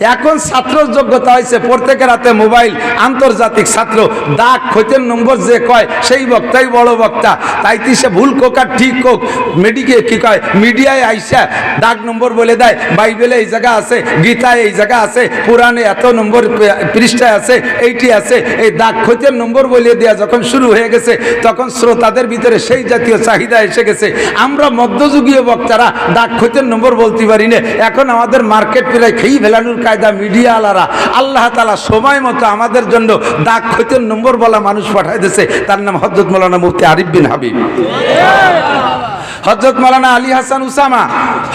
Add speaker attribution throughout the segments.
Speaker 1: এখন ছাত্র যোগ্যতা হয়েছে, প্রত্যেকের হাতে মোবাইল, আন্তর্জাতিক ছাত্র। ডাক খৈতের নম্বর যে কয়, সেই বক্তাই বড় বক্তা। তাই তি সে ভুল কোক আর ঠিক কোক। মেডিকে কি কয়? মিডিয়ায় আইসা ডাক নম্বর বলে দেয়, বাইবেলে এই জায়গা আছে, গীতায় এই জায়গা আছে, পুরাণে এত নম্বর পৃষ্ঠায় আছে, এইটি আছে। এই ডাক খৈতের নম্বর বলে দেওয়া যখন শুরু হয়ে গেছে, তখন শ্রোতাদের ভিতরে সেই জাতীয় চাহিদা এসে গেছে। আমরা মধ্যযুগীয় বক্তারা ডাক খৈতের নম্বর বলতে পারি না। এখন আমাদের মার্কেট প্রায় খেয়ে ফেলানোর কায়দা মিডিয়া আলারা আল্লাহ তালা সময় মতো আমাদের জন্য ডাক খৈতের নম্বর বলা মানুষ পাঠাই দিয়েছে। তার নাম হজরত মৌলানা মুফতি আরিফ বিন হাবিব। হজরত মৌলানা আলী হাসান উসামা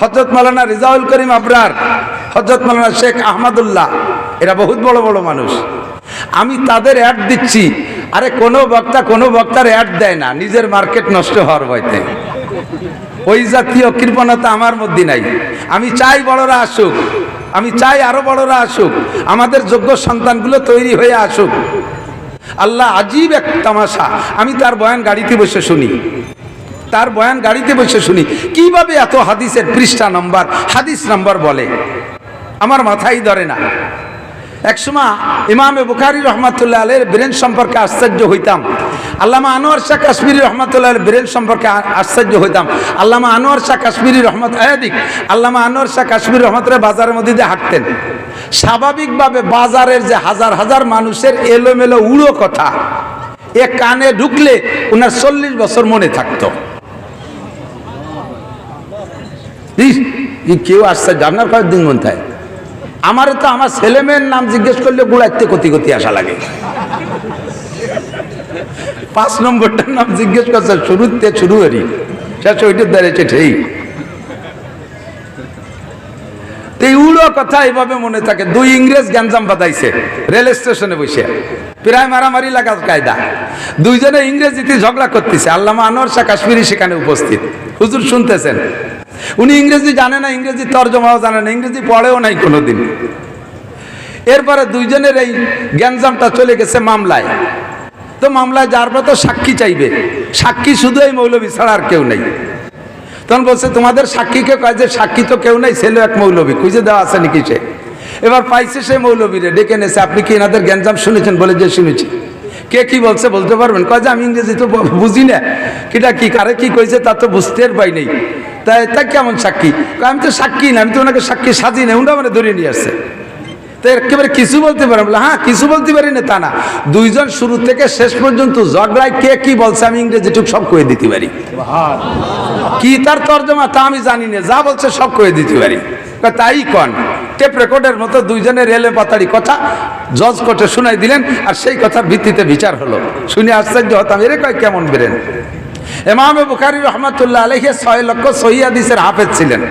Speaker 1: হজরত মৌলানা রিজাউল করিম আবরার হজরত মৌলানা শেখ আহমদুল্লাহ, এরা বহুত বড় বড় মানুষ। আমি তাদের অ্যাড দিচ্ছি, আরে কোনো বক্তা কোনো বক্তার অ্যাড দেয় না, নিজের মার্কেট নষ্ট হওয়ার ভয়তে। ওই জাতীয় কৃপণতা আমার মধ্যে নাই। আমি চাই বড়রা আসুক। আমি চাই আরও বড়রা আসুক। আমাদের যোগ্য সন্তানগুলো তৈরি হয়ে আসুক। আল্লাহ আজীব এক তামাশা। আমি তার বয়ান গাড়িতে বসে শুনি। তার বয়ান গাড়িতে বসে শুনি। কীভাবে এত হাদিসের পৃষ্ঠা নম্বর, হাদিস নম্বর বলে? আমার মাথায় ধরে না। একসময় ইমামে বুখারি রহমাতুল্লাহ আলের ব্রেন সম্পর্কে আশ্চর্য হইতাম। আল্লামা আনোয়ার শাহ কাশ্মীরি রহমাতুল্লাহ ব্রেন সম্পর্কে আশ্চর্য হইতাম। আল্লামা আনোয়ার শাহ কাশ্মীরি রহমত আয়াদিক আল্লামা আনোয়ার শাহ কাশ্মীরি রহমতুল্লাহ বাজারের মধ্যে দিয়ে হাঁটতেন। স্বাভাবিকভাবে বাজারের যে হাজার হাজার মানুষের এলোমেলো উড়ো কথা, এ কানে ঢুকলে ওনার চল্লিশ বছর মনে থাকতো। কেউ আসছে আপনার কয়েকদিন মন থাকে আমার তো আমার ছেলে মেয়ের নাম জিজ্ঞেস করলে গুড়াইতে কতি কতি আসা লাগে। পাঁচ নম্বরটার নাম জিজ্ঞেস করছে, শুরুতে শুরু করি, শেষ ওইটার দাঁড়িয়েছে ঠিক উড়ো কথা এইভাবে মনে থাকে। দুই ইংরেজ গ্যাঞ্জাম বাদাইছে রেল স্টেশনে বসে। প্রায় মারামারি লাগার কায়দা। দুইজনে ইংরেজিতে ঝগড়া করতেছে। আল্লামা আনোয়ার শাহ কাশ্মীরি সেখানে উপস্থিত। হুজুর শুনতেছেন। উনি ইংরেজি জানে না, ইংরেজি তর্জমাও জানে না, ইংরেজি পড়েও নাই কোনোদিন। এরপরে দুইজনের এই গ্যাঞ্জামটা চলে গেছে মামলায়। তো মামলায় যার তো সাক্ষী চাইবে, সাক্ষী শুধু এই মৌলবী ছাড়া আর কেউ নেই। তখন বলছে, তোমাদের সাক্ষীকে কয় যে, সাক্ষী তো কেউ নেই, ছেলে এক মৌলবী খুঁজে দেওয়া আছে নাকি সে? এবার পাইছে সে মৌলবীরে ডেকে নেছে আপনি কি এনাদের গ্যাঞ্জাম শুনেছেন? বলে, যে শুনেছি। কে কি বলছে বলতে পারবেন? কয় যে আমি ইংরেজি তো বুঝি না। কিটা কি কারে কি কইছে তা তো বুঝতে পাই নেই। তাই তা কেমন সাক্ষী? কয়, আমি তো সাক্ষী না আমি তো ওনাকে সাক্ষী সাজি না উনি আমার ধরে নিয়ে আসছে। তো একেবারে কিছু বলতে পারে বলে হ্যাঁ কিছু বলতে পারি না তা না। দুইজন শুরু থেকে শেষ পর্যন্ত ঝগড়ায় কে কি বলছে আমি ইংরেজি ইংরেজিটুক সব কয়ে দিতে পারি। কি তার তর্জমা তা আমি জানি না যা বলছে সব কয়ে দিতে পারি। তাই কন? টেপ রেকর্ডের মতো দুইজনে রেলে পাতারি কথা জজ কোর্টে শুনাই দিলেন, আর সেই কথার ভিত্তিতে বিচার হলো। শুনে আশ্চর্য হতাম, এরে কয় কেমন বেরেন। এমামে বুখারি রহমাতুল্লাহ আলহে ছয় লক্ষ সহি হাদিসের হাফেজ ছিলেন।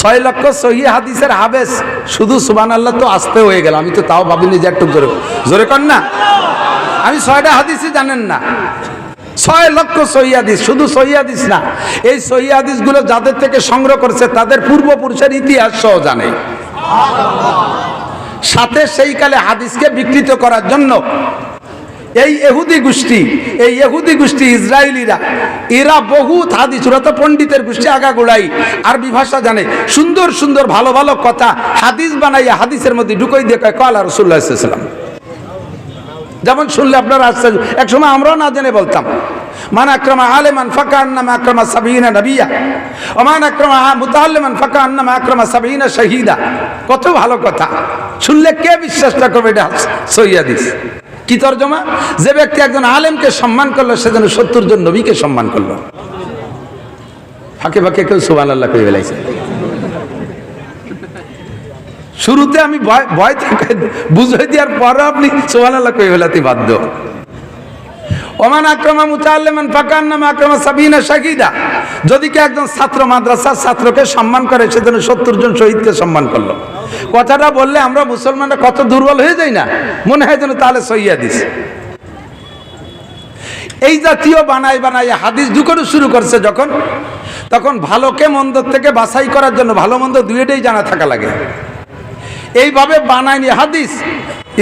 Speaker 1: ছয় লক্ষ সহি হাদিসের হাবেস শুধু সুবান আল্লাহ তো আসতে হয়ে গেল। আমি তো তাও ভাবিনি যে একটু জোরে জোরে কর না। আমি ছয়টা হাদিসই জানেন না। ছয় লক্ষ সহিদিস শুধু সহিয়াদিস না, এই সহিদিসগুলো যাদের থেকে সংগ্রহ করেছে তাদের পূর্বপুরুষের ইতিহাস সহ জানে। সাথে সেই কালে হাদিসকে বিকৃত করার জন্য এই এহুদি গোষ্ঠী, এই এহুদি গোষ্ঠী ইসরায়েলিরা, এরা বহুত হাদিস, ওরা তো পণ্ডিতের গোষ্ঠী আগা গোড়াই আরবি ভাষা জানে। সুন্দর সুন্দর ভালো ভালো কথা হাদিস বানাইয়া হাদিসের মধ্যে ঢুকাই কয় কলা রসুল্লাহ সাল্লাম যেমন শুনলে আপনারা আসছে এক সময় আমরাও না জেনে বলতাম, মান আক্রমা আলেমান ফাঁকা আন্নামা আক্রমা সাবিনা নবিয়া অমান আক্রমা মুতাল্লেমান ফাঁকা আন্নামা আক্রমা সাবিনা শহীদা। কত ভালো কথা। শুনলে কে বিশ্বাসটা করবে এটা সৈয়াদিস কি তর্জমা? যে ব্যক্তি একজন আলেমকে সম্মান করল, সে যেন সত্তর জন নবীকে সম্মান করল। ফাঁকে ফাঁকে কেউ সুবান আল্লাহ করে বেলাইছে শুরুতে আমি ভয় ভয় বুঝাই দেওয়ার পরও আপনি সোহান আল্লাহ বাধ্য। ওমান আক্রমা মুতাল্লেমান ফাকান নামা আক্রমা সাবিনা শাকিদা যদি কে একজন ছাত্র মাদ্রাসার ছাত্রকে সম্মান করে সেজন্য সত্তর জন শহীদকে সম্মান করল। কথাটা বললে আমরা মুসলমানরা কত দুর্বল হয়ে যাই না? মনে হয় যেন তাহলে সইয়া দিস এই জাতীয় বানাই বানাই হাদিস ঢুকানো শুরু করছে যখন, তখন ভালোকে মন্দ থেকে বাছাই করার জন্য ভালো মন্দ দুইটাই জানা থাকা লাগে। এইভাবে বানায়নি হাদিস।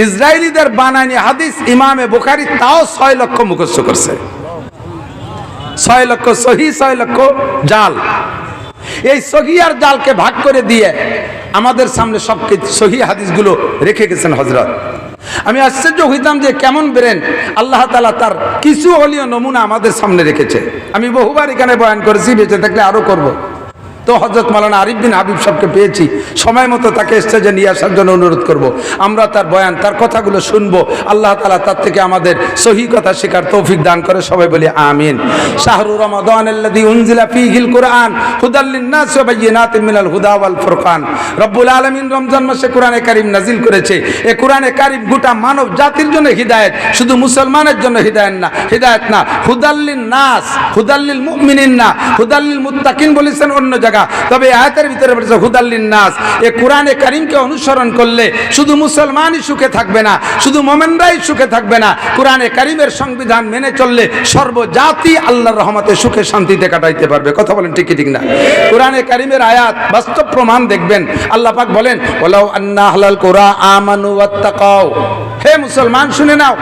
Speaker 1: ইসরায়েলিদের বানায়নি হাদিস, ইমামে বুখারি তাও ছয় লক্ষ মুখস্থ করছে। ছয় লক্ষ সহি, ছয় লক্ষ জাল। এই সহি আর জালকে ভাগ করে দিয়ে আমাদের সামনে সব সহি হাদিসগুলো রেখে গেছেন হজরত আমি আশ্চর্য হইতাম যে কেমন বেরেন আল্লাহ তালা তার কিছু হলীয় নমুনা আমাদের সামনে রেখেছে। আমি বহুবার এখানে বয়ান করেছি, বেঁচে থাকলে আরও করব। তো হজরত মালানা আরিফ হাবিব সবকে পেয়েছি। সময় মতো তাকে স্টেজে নিয়ে আসার জন্য অনুরোধ করব। আমরা তার বয়ান, তার কথাগুলো শুনব। আল্লাহ তালা তার থেকে আমাদের সহি কথা শেখার তৌফিক দান করে সবাই বলি আমিন। জাতির জন্য হিদায়াত, শুধু মুসলমানের জন্য না, হিদায়াত না বলেছেন অন্য জায়গা তবে আয়াতের ভিতরে বলেছে হুদাল্লিন নাস এই কোরআনে কারীমকে অনুসরণ করলে শুধু মুসলমানই সুখে থাকবে না, শুধু মোমেনরাই সুখে থাকবে না। কোরআনে কারীমের সংবিধান মেনে চললে সর্বজাতি আল্লাহর রহমতে সুখে শান্তিতে কাটাইতে পারবে। কথা বলেন ঠিক কি, ঠিক না? কোরআনে কারীমের আয়াত বাস্তব প্রমাণ দেখবেন। আল্লাহ পাক বলেন, ওয়ালাউ আন্না হালাল কুরা আমানু ওয়াত্তাকাও হে মুসলমান, শুনে নাও।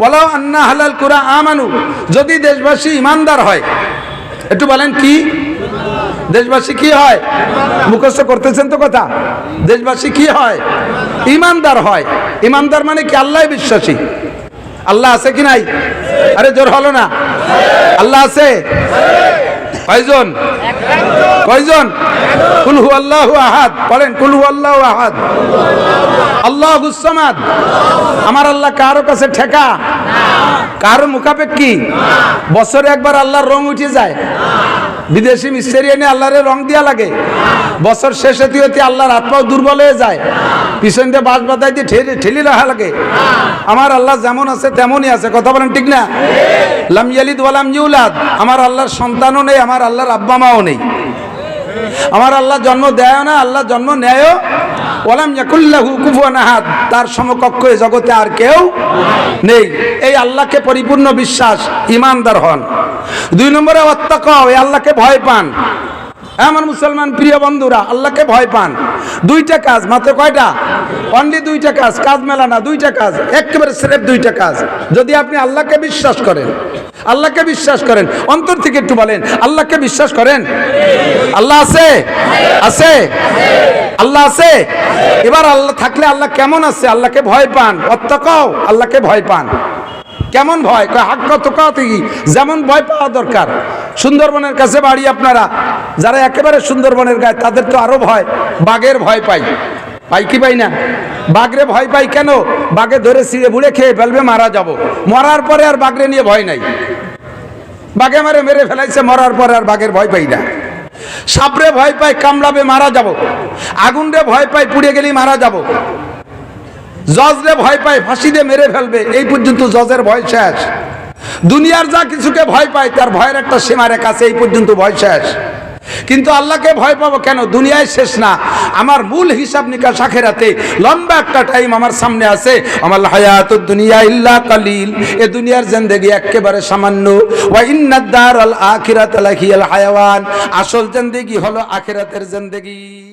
Speaker 1: ওয়ালাউ আন্না হালাল কুরা আমানু। যদি দেশবাসী ইমানদার হয়, একটু বলেন কি? দেশবাসী কি হয়? মুখস্থ করতেছেন তো কথা? দেশবাসী কি হয়? ইমানদার হয়। ইমানদার মানে কি? আল্লাহ বিশ্বাসী। আল্লাহ আছে কি নাই? আরে জোর হলো না। আল্লাহ আছে? কয়জন? কয়জন? কুলহু আল্লাহ আহাদ। পড়েন কুলহু আল্লাহ আহাদ। আল্লাহ গুসামাদ আমার আল্লাহ কারও কাছে ঠেকা? কারও মুখাপেক্ষি? বছরে একবার আল্লাহর রং উঠে যায়। বিদেশি মিস্ত্রি এনে আল্লাহরে রং দিয়া লাগে। বছর শেষে তুই হতে আল্লাহর হাত পাও দুর্বল হয়ে যায়। পিছন দিয়ে বাস বাদাই দিয়ে ঠেলি ঠেলি রাখা লাগে। আমার আল্লাহ যেমন আছে তেমনই আছে। কথা বলেন ঠিক না? লাম ইয়ালিদ ওয়ালাম ইউলাদ। আমার আল্লাহর সন্তানও নেই, আমার আল্লাহর আব্বা মাও নেই। আমার আল্লাহ জন্ম দেয় না, আল্লাহ জন্ম নেয়ও তার সমকক্ষ এ জগতে আর কেউ নেই। এই আল্লাহকে পরিপূর্ণ বিশ্বাস ইমানদার হন। দুই নম্বরে অত্যাকাও এই আল্লাহকে ভয় পান। হ্যাঁ, আমার মুসলমান প্রিয় বন্ধুরা আল্লাহকে ভয় পান। দুইটা কাজ মাত্র কয়টা? অনলি দুইটা কাজ কাজ মেলা না দুইটা কাজ। একেবারে স্রেফ দুইটা কাজ। যদি আপনি আল্লাহকে বিশ্বাস করেন আল্লাহকে বিশ্বাস করেন। অন্তর থেকে একটু বলেন, আল্লাহকে বিশ্বাস করেন? আল্লাহ আছে? আছে? আল্লাহ আছে? এবার আল্লাহ থাকলে আল্লাহ কেমন আছে? আল্লাহকে ভয় পান। অত্যকাও আল্লাহকে ভয় পান। কেমন ভয়? কয়, হাক্ক তোকা থেকে যেমন ভয় পাওয়া দরকার। সুন্দরবনের কাছে বাড়ি আপনারা, যারা একেবারে সুন্দরবনের গায়ে, তাদের তো আরও ভয়, বাঘের ভয় পাই। পাই কি পাই না? বাঘরে ভয় পাই কেন? বাঘে ধরে ছিঁড়ে বুড়ে খেয়ে ফেলবে, মারা যাব। মরার পরে আর বাঘরে নিয়ে ভয় নাই। বাঘে মারে মেরে ফেলাইছে, মরার পরে আর বাঘের ভয় পাই না। সাপরে ভয় পাই কামড়াবে, মারা যাব। আগুনরে ভয় পাই পুড়ে গেলেই মারা যাব। জজরে ভয় পায় ফাঁসি দিয়ে মেরে ফেলবে, এই পর্যন্ত জজের ভয় শেষ। দুনিয়ার যা কিছুকে ভয় পায়, তার ভয়ের একটা সীমারেখা আছে, এই পর্যন্ত ভয় শেষ। কিন্তু আল্লাহকে ভয় পাবো কেন? দুনিয়ায় শেষ না। আমার মূল হিসাব নিকাশ আখেরাতে লম্বা একটা টাইম আমার সামনে আছে। আমার হায়াত দুনিয়া ইল্লা কালিল। এ দুনিয়ার জেন্দেগি একেবারে সামান্য। ওয়া আল আখিরাত আল হায়াওয়ান। আসল জেন্দেগি হলো আখেরাতের জিন্দেগি।